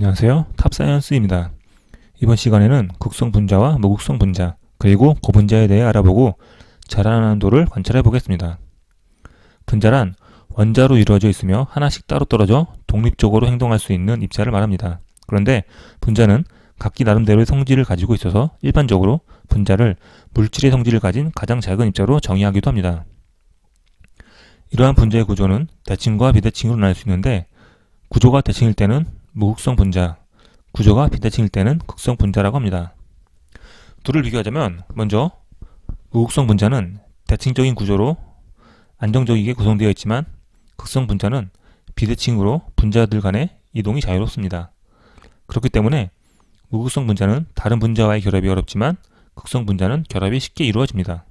안녕하세요. 탑사이언스입니다. 이번 시간에는 극성 분자와 무극성 분자, 그리고 고분자에 대해 알아보고 자라나는 한도를 관찰해 보겠습니다. 분자란 원자로 이루어져 있으며 하나씩 따로 떨어져 독립적으로 행동할 수 있는 입자를 말합니다. 그런데 분자는 각기 나름대로의 성질을 가지고 있어서 일반적으로 분자를 물질의 성질을 가진 가장 작은 입자로 정의하기도 합니다. 이러한 분자의 구조는 대칭과 비대칭으로 나눌 수 있는데 구조가 대칭일 때는 무극성 분자, 구조가 비대칭일 때는 극성 분자라고 합니다. 둘을 비교하자면 먼저 무극성 분자는 대칭적인 구조로 안정적이게 구성되어 있지만 극성 분자는 비대칭으로 분자들 간의 이동이 자유롭습니다. 그렇기 때문에 무극성 분자는 다른 분자와의 결합이 어렵지만 극성 분자는 결합이 쉽게 이루어집니다.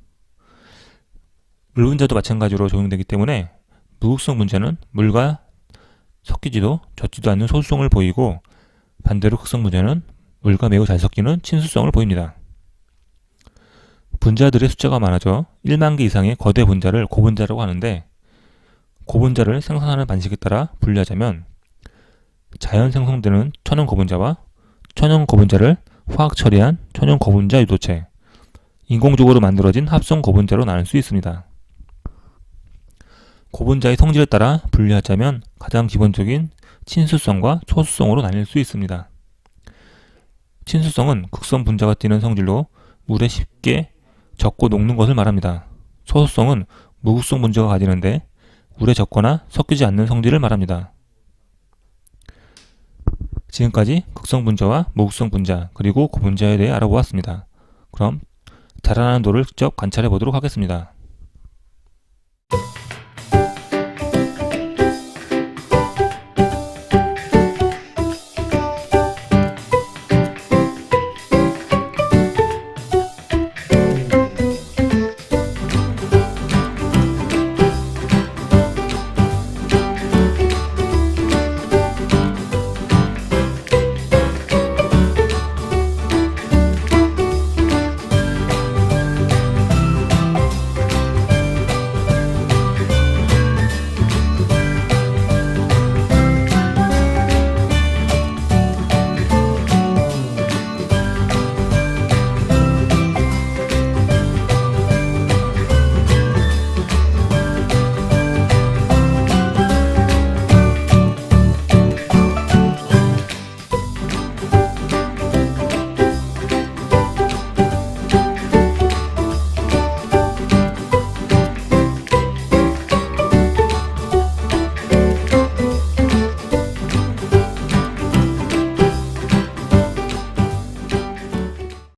물 분자도 마찬가지로 적용되기 때문에 무극성 분자는 물과 섞이지도 젖지도 않는 소수성을 보이고 반대로 극성 분자는 물과 매우 잘 섞이는 친수성을 보입니다. 분자들의 숫자가 많아져 1만 개 이상의 거대 분자를 고분자라고 하는데 고분자를 생성하는 방식에 따라 분류하자면 자연 생성되는 천연 고분자와 천연 고분자를 화학 처리한 천연 고분자 유도체, 인공적으로 만들어진 합성 고분자로 나눌 수 있습니다. 고분자의 성질에 따라 분류하자면 가장 기본적인 친수성과 소수성으로 나뉠 수 있습니다. 친수성은 극성 분자가 띠는 성질로 물에 쉽게 젖고 녹는 것을 말합니다. 소수성은 무극성 분자가 가지는데 물에 젖거나 섞이지 않는 성질을 말합니다. 지금까지 극성 분자와 무극성 분자 그리고 고분자에 대해 알아보았습니다. 그럼 자라나는 도를 직접 관찰해 보도록 하겠습니다.